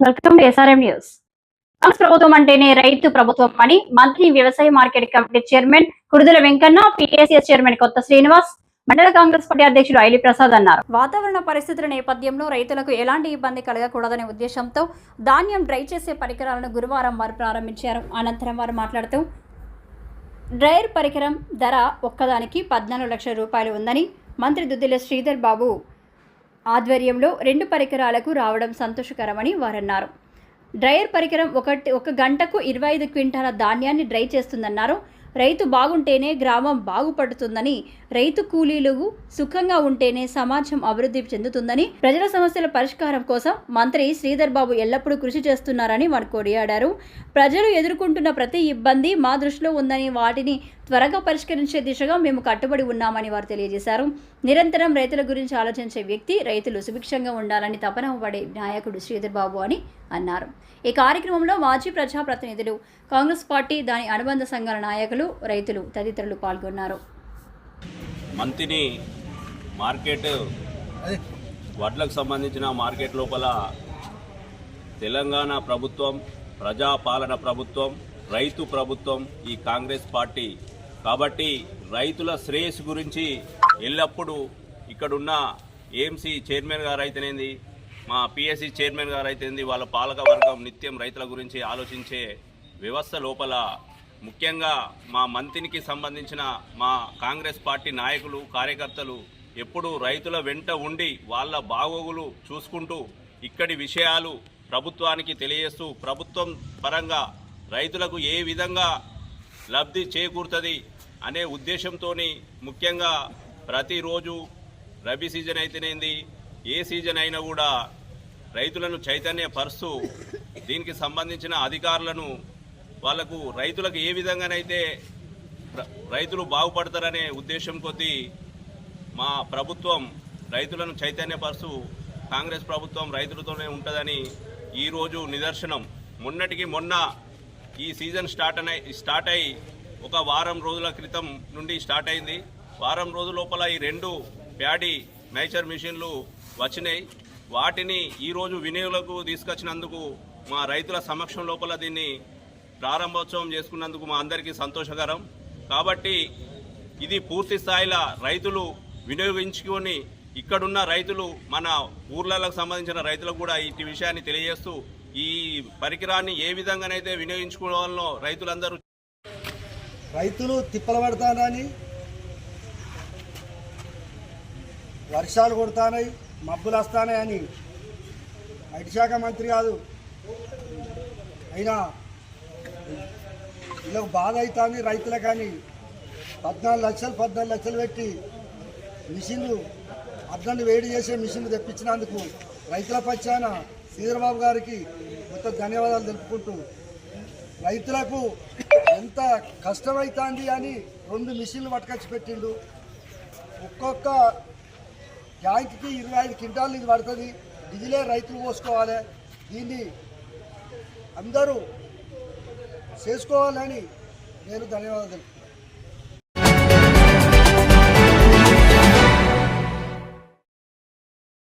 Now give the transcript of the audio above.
Welcome to SRM news. Congress ప్రభుత్వం అంటేనే రైతు ప్రభుత్వం అని మంత్రి వ్యవసాయ market committee chairman Kududala Venkanna PKCS chairman Kotha Srinivas మండల కాంగ్రెస్ పార్టీ అధ్యక్షుడు ఐలి ప్రసాద్ అన్నారు. వాతావరణ పరిస్థితుల నేపథ్యంలో రైతులకు ఎలాంటి ఇబ్బంది కలగకూడదనే ఉద్దేశంతో ధాన్యం డ్రై చేసే పరికరాలను గురువారం వారు ప్రారంభించారు. అనంతరం వారు మాట్లాడుతూ డ్రైయర్ పరికరం ధర ఒక్కదానికి పద్నాలుగు లక్షల రూపాయలు ఉందని మంత్రి దుద్దిల శ్రీధర్ బాబు ఆధ్వర్యంలో రెండు పరికరాలకు రావడం సంతోషకరమని వారన్నారు. డ్రైయర్ పరికరం ఒకటి ఒక గంటకు ఇరవై ఐదు క్వింటాల ధాన్యాన్ని డ్రై చేస్తుందన్నారు. రైతు బాగుంటేనే గ్రామం బాగుపడుతుందని రైతు కూలీలు సుఖంగా ఉంటేనే సమాజం అభివృద్ధి చెందుతుందని ప్రజల సమస్యల పరిష్కారం కోసం మంత్రి శ్రీధర్ బాబు ఎల్లప్పుడూ కృషి చేస్తున్నారని వారు కొనియాడారు ప్రజలు ఎదుర్కొంటున్న ప్రతి ఇబ్బంది మా దృష్టిలో ఉందని వాటిని త్వరగా పరిష్కరించే దిశగా మేము కట్టుబడి ఉన్నామని వారు తెలియజేశారు. నిరంతరం రైతుల గురించి ఆలోచించే వ్యక్తి రైతులు సుభిక్షంగా ఉండాలని తపన పడే నాయకుడు శ్రీధర్ బాబు అని అన్నారు. ఈ కార్యక్రమంలో మాజీ ప్రజాప్రతినిధులు కాంగ్రెస్ పార్టీ దాని అనుబంధ సంఘాల నాయకులు రైతులు తదితరులు పాల్గొన్నారు. మంతిని మార్కెట్ వడ్లకు సంబంధించిన మార్కెట్ లోపల తెలంగాణ ప్రభుత్వం ప్రజాపాలన ప్రభుత్వం రైతు ప్రభుత్వం ఈ కాంగ్రెస్ పార్టీ కాబట్టి రైతుల శ్రేయస్సు గురించి ఎల్లప్పుడూ ఇక్కడున్న ఏఎంసీ చైర్మన్ గారు అయితేనేది మా పిఎస్సి చైర్మన్ గారు అయితేంది వాళ్ళ పాలక వర్గం నిత్యం రైతుల గురించి ఆలోచించే వ్యవస్థ లోపల ముఖ్యంగా మా మంత్రికి సంబంధించిన మా కాంగ్రెస్ పార్టీ నాయకులు కార్యకర్తలు ఎప్పుడూ రైతుల వెంట ఉండి వాళ్ళ బాగోగులు చూసుకుంటూ ఇక్కడి విషయాలు ప్రభుత్వానికి తెలియజేస్తూ ప్రభుత్వం పరంగా రైతులకు ఏ విధంగా లబ్ధి చేకూరుతుంది అనే ఉద్దేశంతో ముఖ్యంగా ప్రతిరోజు రబీ సీజన్ అయితేనేంది ఏ సీజన్ అయినా కూడా రైతులను చైతన్యపరుస్తూ దీనికి సంబంధించిన అధికారులను వాళ్ళకు రైతులకు ఏ విధంగానైతే రైతులు బాగుపడతారనే ఉద్దేశం కొద్దీ మా ప్రభుత్వం రైతులను చైతన్యపరుస్తూ కాంగ్రెస్ ప్రభుత్వం రైతులతోనే ఉంటుందని ఈరోజు నిదర్శనం. మొన్నటికి మొన్న ఈ సీజన్ స్టార్ట్ అయి స్టార్ట్ అయి ఒక వారం రోజుల క్రితం నుండి స్టార్ట్ అయింది. వారం రోజుల లోపల ఈ రెండు ప్యాడీ నేచర్ మిషన్లు వచ్చినాయి. వాటిని ఈరోజు వినియోగులకు తీసుకొచ్చినందుకు మా రైతుల సమక్షం లోపల దీన్ని ప్రారంభోత్సవం చేసుకున్నందుకు మా అందరికీ సంతోషకరం. కాబట్టి ఇది పూర్తి స్థాయిలో రైతులు వినియోగించుకొని ఇక్కడున్న రైతులు మన ఊర్లకు సంబంధించిన రైతులకు కూడా ఈ విషయాన్ని తెలియజేస్తూ ఈ పరికరాన్ని ఏ విధంగానైతే వినియోగించుకోవాలనో రైతులందరూ రైతులు తిప్పలు పడతానని వర్షాలు కొడతానాయి మబ్బులు వస్తానాయని ఐటీ శాఖ మంత్రి కాదు. అయినా వీళ్ళకు బాధ అవుతుంది రైతులకు కానీ పద్నాలుగు లక్షలు పద్నాలుగు లక్షలు పెట్టి మిషన్లు అర్థాన్ని వేడి చేసే మిషన్లు తెప్పించినందుకు రైతుల పక్షాన శ్రీధరబాబు గారికి మొత్తం ధన్యవాదాలు తెలుపుకుంటూ రైతులకు ఎంత కష్టమవుతుంది అని రెండు మిషన్లు పట్టుకొచ్చి పెట్టిండు. ఒక్కొక్క ట్యాంక్కి ఇరవై ఐదు క్వింటాలు ఇది పడుతుంది. డీజిలే రైతులు పోసుకోవాలి. దీన్ని అందరూ చేసుకోవాలని నేను ధన్యవాదాలు తెలుపుతున్నాను.